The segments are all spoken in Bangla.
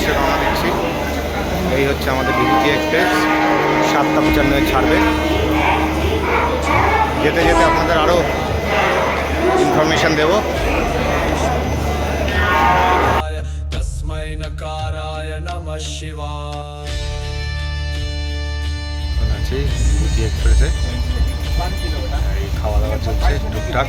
এসে রওনা দিচ্ছি। এই হচ্ছে আমাদের বিভূতি এক্সপ্রেস সাতটা পঞ্চান্নয় ছাড়বে। যেতে যেতে আপনাদের আরও ইনফরমেশান দেবো। আছি বিভূতি এক্সপ্রেসে খাওয়া দাওয়া চলছে, টুকটাক।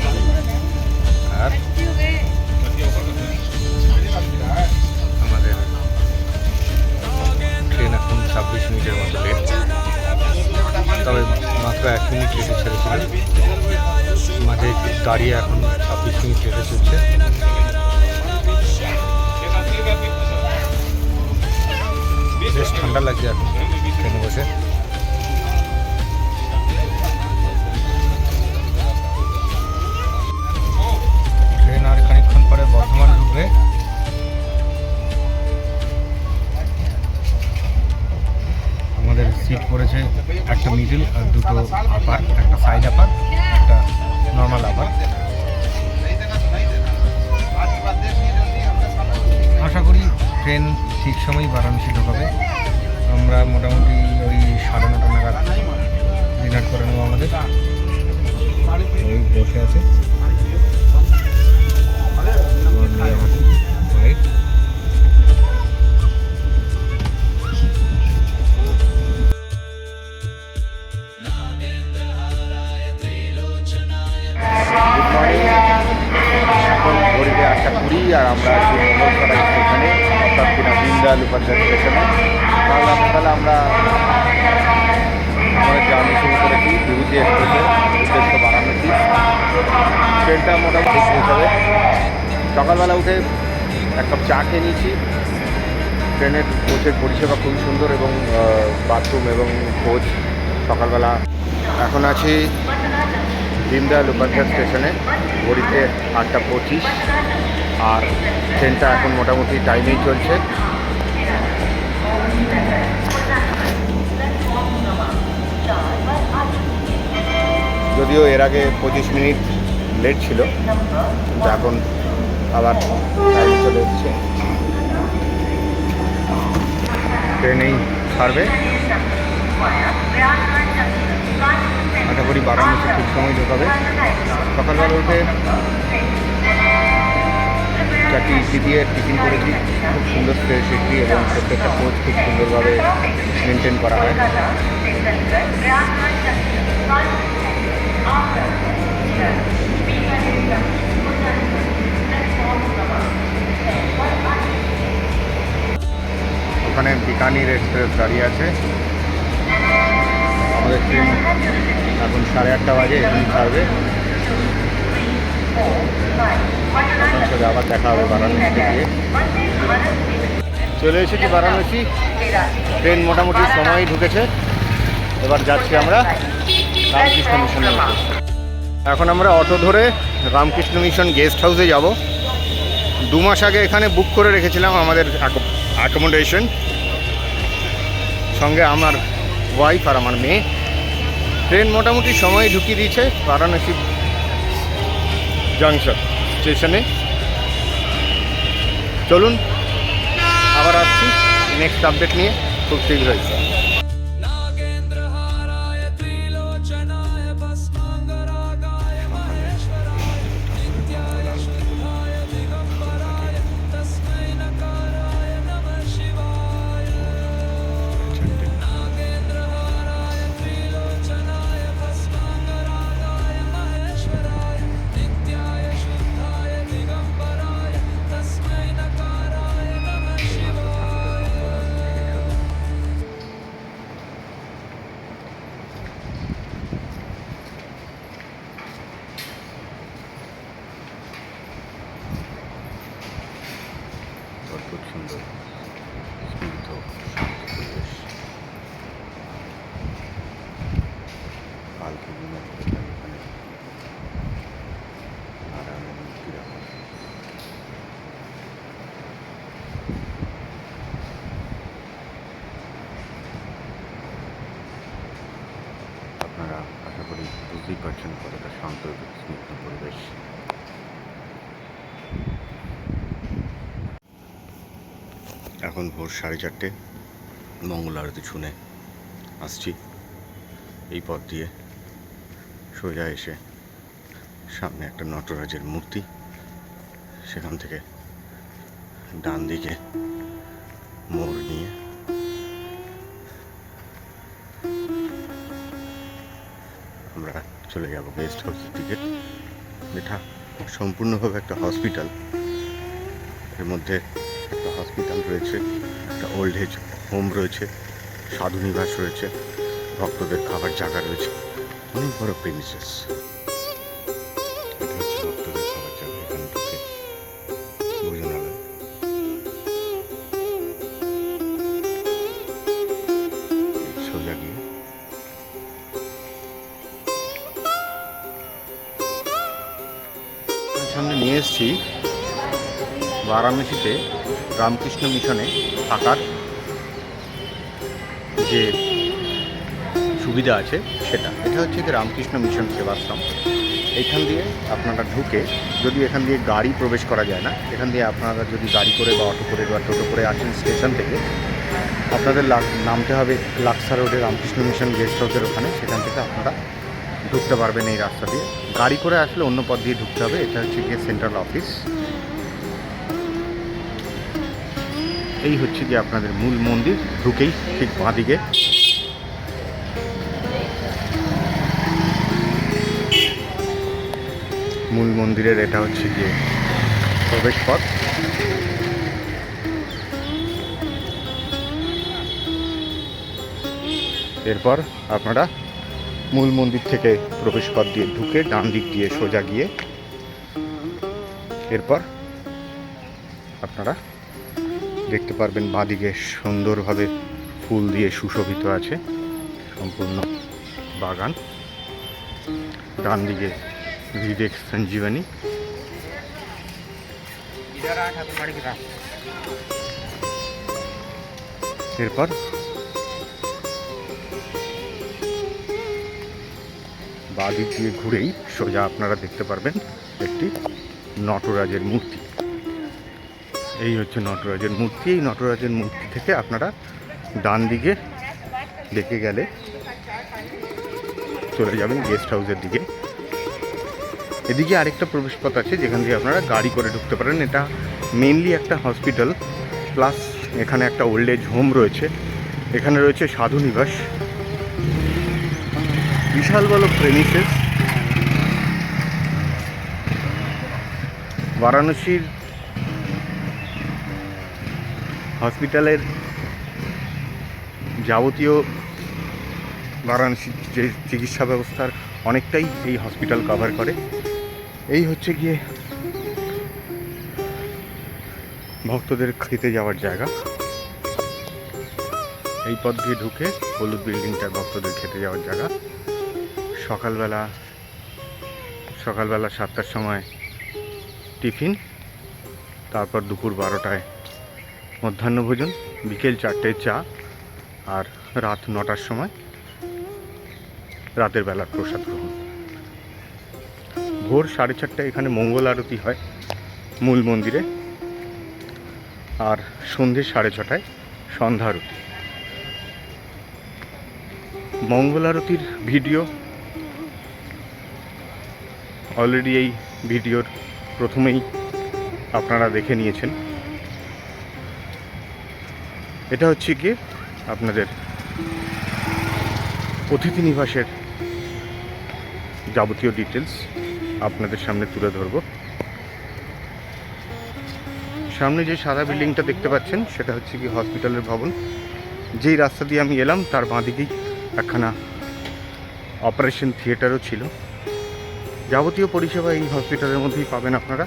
সকালবেলা উঠে এক কাপ চা খেয়ে নিয়েছি। ট্রেনের কোচের পরিষেবা খুবই সুন্দর এবং বাথরুম এবং কোচ সকালবেলা। এখন আছি দীনদয়াল উপাধ্যায় স্টেশনে, ঘড়িতে আটটা পঁচিশ। আর ট্রেনটা এখন মোটামুটি টাইমেই চলছে। যদিও এর আগে পঁচিশ মিনিট লেট ছিল, কিন্তু এখন আবার টাইম চলে এসছে। ট্রেনেই ছাড়বে। আশা করি বারো বারাণসী ঠিক সময় ঢোকাবে। সকালবেলা উঠে চারটি ইডলি দিয়ে টিফিন করেছি খুব সুন্দর ফ্রেশ ইডলি এবং প্রত্যেকটা কোচ খুব সুন্দরভাবে মেনটেন করা হয়। ওখানে বিকানির এক্সপ্রেস দাঁড়িয়ে আছে। আমাদের ট্রেন এখন সাড়ে আটটা বাজে, এখানে ছাড়বে। আপনার সাথে আবার দেখা হবে বারাণসীতে গিয়ে। চলে এসেছি বারাণসী। ট্রেন মোটামুটি সময় ঢুকেছে। এবার যাচ্ছি আমরা রামকৃষ্ণ মিশনের। এখন আমরা অটো ধরে রামকৃষ্ণ মিশন গেস্ট হাউসে যাব। দু মাস আগে এখানে বুক করে রেখেছিলাম আমাদের অ্যাকোমোডেশন সঙ্গে আমার ওয়াইফ আর আমার মেয়ে। ট্রেন মোটামুটি সময় ঢুকিয়ে দিয়েছে বারাণসী জাংশন স্টেশনে চলুন, আবার আসছি। নেক্সট আপডেট নিয়ে, খুব শীঘ্রই। আপনারা আশা করি বুঝতেই পারছেন কতটা শান্ত, স্নিগ্ধ পরিবেশ। এখন ভোর সাড়ে চারটে, মঙ্গল আরতি শুনে আসছি। এই পথ দিয়ে সোজা এসে সামনে একটা নটরাজের মূর্তি, সেখান থেকে ডান দিকে মোড় নিয়ে আমরা চলে যাব গেস্ট হাউসের দিকে। এটা সম্পূর্ণভাবে একটা হসপিটাল এর মধ্যে একটা হসপিটাল রয়েছে, একটা ওল্ড এজ হোম রয়েছে, সাধু নিবাস রয়েছে, ভক্তদের খাবার জায়গা রয়েছে, অনেক বড় প্রেমিসেস সামনে নিয়ে এসেছি বারাণসীতে রামকৃষ্ণ মিশনে থাকার যে সুবিধা আছে সেটা। এটা হচ্ছে কি রামকৃষ্ণ মিশন সেবাশ্রম। এখান দিয়ে আপনারা ঢুকে যদি এখান দিয়ে গাড়ি প্রবেশ করা যায় না, এখান দিয়ে আপনারা যদি গাড়ি করে বা অটো করে বা টোটো করে আসেন স্টেশন থেকে, আপনাদের নামতে হবে লাক্সা রোডে রামকৃষ্ণ মিশন গেস্ট হাউসের ওখানে, সেখান থেকে আপনারা ঢুকতে পারবেন এই রাস্তা দিয়ে। গাড়ি করে আসলে অন্য পথ দিয়ে ঢুকতে হবে, এটা হচ্ছে গিয়ে সেন্ট্রাল অফিস এই হচ্ছে যে আপনাদের মূল মন্দির, ঢুকেই ঠিক বাঁদিকে। মূল মন্দিরের এটা হচ্ছে গিয়ে প্রবেশ পথ। এরপর আপনারা মূল মন্দির থেকে প্রবেশ পথ দিয়ে ঢুকে ডান দিক দিয়ে সোজা গিয়ে এরপর আপনারা দেখতে পারবেন বাঁদিকে সুন্দরভাবে ফুল দিয়ে সুশোভিত আছে সম্পূর্ণ বাগান। ডান দিকে বিবেক সঞ্জীবনী। এরপর বাদিক দিয়ে ঘুরেই সোজা আপনারা দেখতে পারবেন একটি নটরাজের মূর্তি। এই হচ্ছে নটরাজের মূর্তি। এই নটরাজের মূর্তি থেকে আপনারা ডান দিকে দেখে গেলে চলে যাবেন গেস্ট হাউসের দিকে। এদিকে আরেকটা প্রবেশপথ আছে যেখান দিয়ে আপনারা গাড়ি করে ঢুকতে পারেন। এটা মেনলি একটা হসপিটাল প্লাস এখানে একটা ওল্ড এজ হোম রয়েছে। এখানে রয়েছে সাধু নিবাস। বিশাল বড় প্রেমিসেস বারাণসীর হসপিটালের যাবতীয় বারাণসীর যে চিকিৎসা ব্যবস্থার অনেকটাই এই হসপিটাল কভার করে। এই হচ্ছে গিয়ে ভক্তদের খেতে যাওয়ার জায়গা। এই পথ দিয়ে ঢুকে হলুদ বিল্ডিংটা ভক্তদের খেতে যাওয়ার জায়গা। সকালবেলা সকালবেলা সাতটার সময় টিফিন, তারপর দুপুর বারোটায় মধ্যাহ্নভোজন বিকেল চারটেয় চা আর রাত নটার সময় রাতের বেলার প্রসাদ গ্রহণ। ভোর সাড়ে চারটায় এখানে মঙ্গল আরতি হয় মূল মন্দিরে আর সন্ধে সাড়ে ছটায় সন্ধ্যা আরতি। মঙ্গল আরতির ভিডিও অলরেডি এই ভিডিওর প্রথমেই আপনারা দেখে নিয়েছেন। এটা হচ্ছে কি আপনাদের অতিথি নিবাসের যাবতীয় ডিটেলস আপনাদের সামনে তুলে ধরব। সামনে যে সাদা বিল্ডিংটা দেখতে পাচ্ছেন, সেটা হচ্ছে কি হসপিটালের ভবন। যেই রাস্তা দিয়ে আমি এলাম, তার বাঁদিকেই একখানা অপারেশন থিয়েটারও ছিল। যাবতীয় পরিষেবা এই হসপিটালের মধ্যেই পাবেন আপনারা।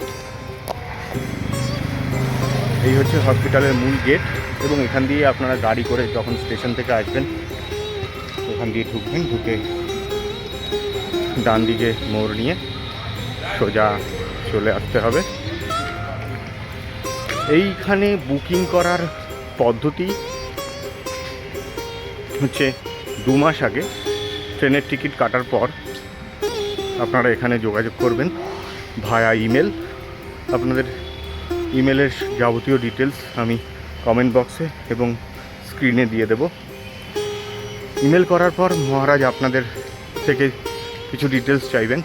এই হচ্ছে হসপিটালের মূল গেট এবং এখান দিয়ে আপনারা গাড়ি করে যখন স্টেশন থেকে আসবেন, ওখান দিয়ে ঢুকবেন, ঢুকে ডান দিকে মোড় নিয়ে সোজা চলে আসতে হবে। এইখানে বুকিং করার পদ্ধতি হচ্ছে দু মাস আগে ট্রেনের টিকিট কাটার পর আপনারা এখানে যোগাযোগ করবেন ভায়া ইমেল। আপনাদের ইমেলের যাবতীয় ডিটেলস আমি কমেন্ট বক্সে এবং স্ক্রিনে দিয়ে দেব। ইমেল করার পর মহারাজ আপনাদের থেকে কিছু ডিটেলস চাইবেন।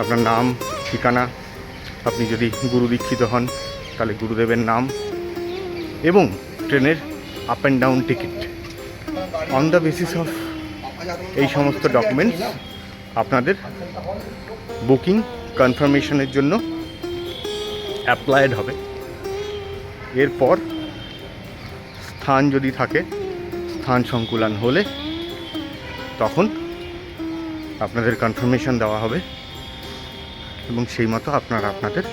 আপনার নাম, ঠিকানা, আপনি যদি গুরু দীক্ষিত হন, তাহলে গুরুদেবের নাম এবং ট্রেনের up and down ticket on the basis of এই সমস্ত ডকুমেন্টস আপনাদের বুকিং কনফার্মেশনের জন্য অ্যাপ্লাইড হবে। এরপর স্থান যদি থাকে, স্থান সংকুলান হলে তখন আপনাদের কনফার্মেশন দেওয়া হবে এবং সেই মতো আপনারা আপনাদের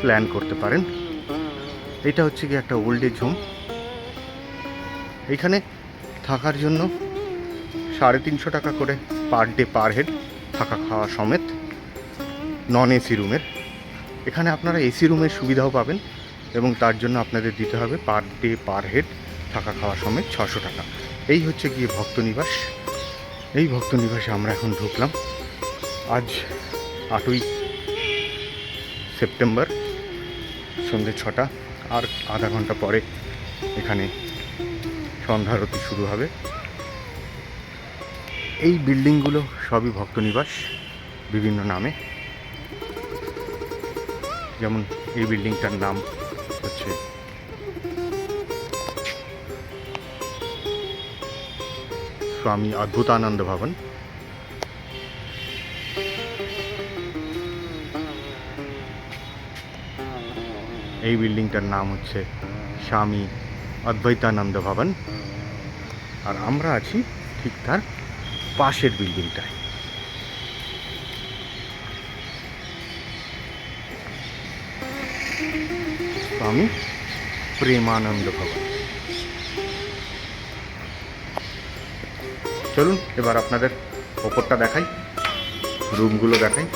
প্ল্যান করতে পারেন। এটা হচ্ছে কি একটা ওল্ড এজ হোম এখানে থাকার জন্য সাড়ে তিনশো টাকা করে পার ডে পার হেড থাকা খাওয়া সমেত নন এসি রুমের এখানে আপনারা এসি রুমের সুবিধাও পাবেন এবং তার জন্য আপনাদের দিতে হবে পার ডে পার হেড থাকা খাওয়া সমেত ছশো টাকা। এই হচ্ছে গিয়ে ভক্ত নিবাস। এই ভক্ত নিবাসে আমরা এখন ঢুকলাম। আজ আটই সেপ্টেম্বর সন্ধ্যে ছটা, আর আধা ঘণ্টা পরে এখানে সন্ধ্যারতি শুরু হবে। এই বিল্ডিংগুলো সবই ভক্তনিবাস, বিভিন্ন নামে। যেমন এই বিল্ডিংটার নাম হচ্ছে স্বামী অদ্ভুতানন্দ ভবন। এই বিল্ডিংটার নাম হচ্ছে স্বামী অদ্বৈতানন্দ ভবন। আর আমরা আছি ঠিক তার পাশের বিল্ডিংটায়। স্বামী, প্রেমানন্দ ভবন। চলুন, এবার আপনাদের ওপরটা দেখাই, রুমগুলো দেখাই।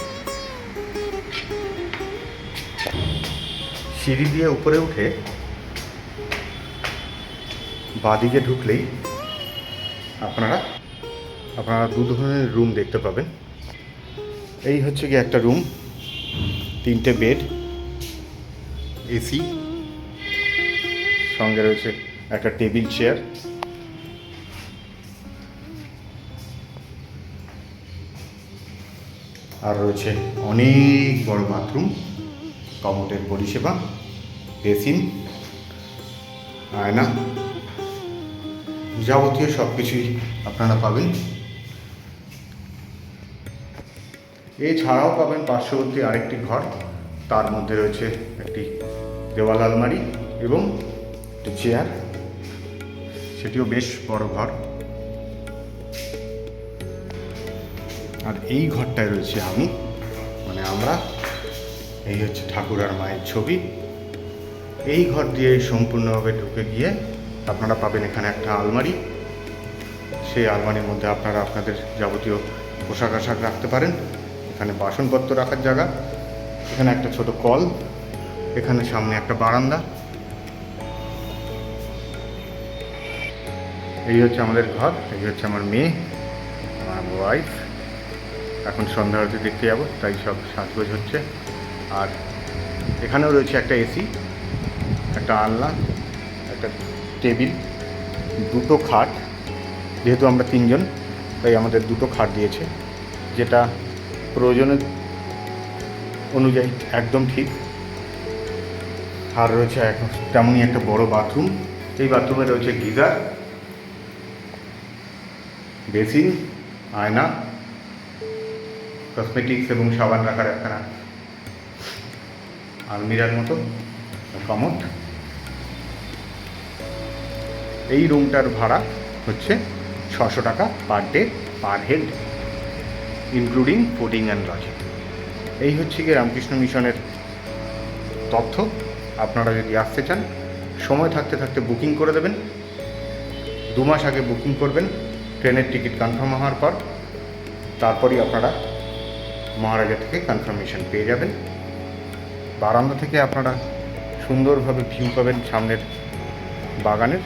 সিঁড়ি দিয়ে উপরে উঠে বাদিকে ঢুকলেই আপনারা আপনারা দু ধরনের রুম দেখতে পাবেন। এই হচ্ছে কি একটা রুম তিনটে বেড এসি সঙ্গে রয়েছে একটা টেবিল চেয়ার আর রয়েছে অনেক বড় বাথরুম কমোটের পরিষেবা বেসিন আয়না, যাবতীয় সব কিছুই আপনারা পাবেন। এছাড়াও পাবেন পার্শ্ববর্তী আরেকটি ঘর। তার মধ্যে রয়েছে একটি দেওয়াল আলমারি এবং একটি চেয়ার। সেটিও বেশ বড় ঘর। আর এই ঘরটায় রয়েছে আমি। মানে আমরা। এই হচ্ছে ঠাকুর আর মায়ের ছবি। এই ঘর দিয়ে সম্পূর্ণভাবে ঢুকে গিয়ে আপনারা পাবেন এখানে একটা আলমারি। সেই আলমারির মধ্যে আপনারা আপনাদের যাবতীয় পোশাক আশাক রাখতে পারেন। এখানে বাসনপত্র রাখার জায়গা, এখানে একটা ছোট কল, এখানে সামনে একটা বারান্দা। এই হচ্ছে আমাদের ঘর, এই হচ্ছে আমার মেয়ে, আমার ওয়াইফ এখন সন্ধ্যা আরতি দেখতে যাব, তাই সব সাজগোজ হচ্ছে। আর এখানেও রয়েছে একটা এসি একটা আলনা, একটা টেবিল, দুটো খাট, যেহেতু আমরা তিনজন, তাই আমাদের দুটো খাট দিয়েছে, যেটা প্রয়োজনের অনুযায়ী একদম ঠিক। আর রয়েছে এখন তেমনই একটা বড় বাথরুম। এই বাথরুমে রয়েছে গিজার, বেসিন, আয়না, কসমেটিক্স এবং সাবান রাখার একখানা আলমিরার মতো কমোড। এই রুমটার ভাড়া হচ্ছে ছশো টাকা per day, per head. Including fooding and lodging এই হচ্ছে গিয়ে রামকৃষ্ণ মিশনের তথ্য। আপনারা যদি আসতে চান, সময় থাকতে থাকতে বুকিং করে দেবেন। দু মাস আগে বুকিং করবেন, ট্রেনের টিকিট কনফার্ম হওয়ার পর। তারপরই আপনারা মহারাজা থেকে কনফার্মেশন পেয়ে যাবেন। বারান্দা থেকে আপনারা সুন্দরভাবে ভিউ পাবেন সামনের বাগানের।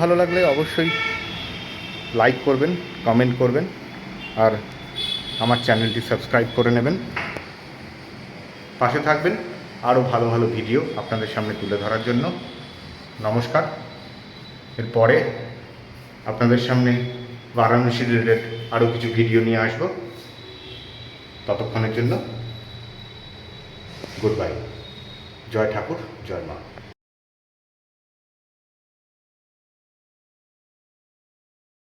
ভালো লাগলে অবশ্যই লাইক করবেন, কমেন্ট করবেন, আর আমার চ্যানেলটি সাবস্ক্রাইব করে নেবেন। পাশে থাকবেন আরও ভালো ভালো ভিডিও আপনাদের সামনে তুলে ধরার জন্য। নমস্কার। এরপরে আপনাদের সামনে বারাণসী রিলেটেড আরও কিছু ভিডিও নিয়ে আসব। ততক্ষণের জন্য গুড বাই জয় ঠাকুর, জয় মা।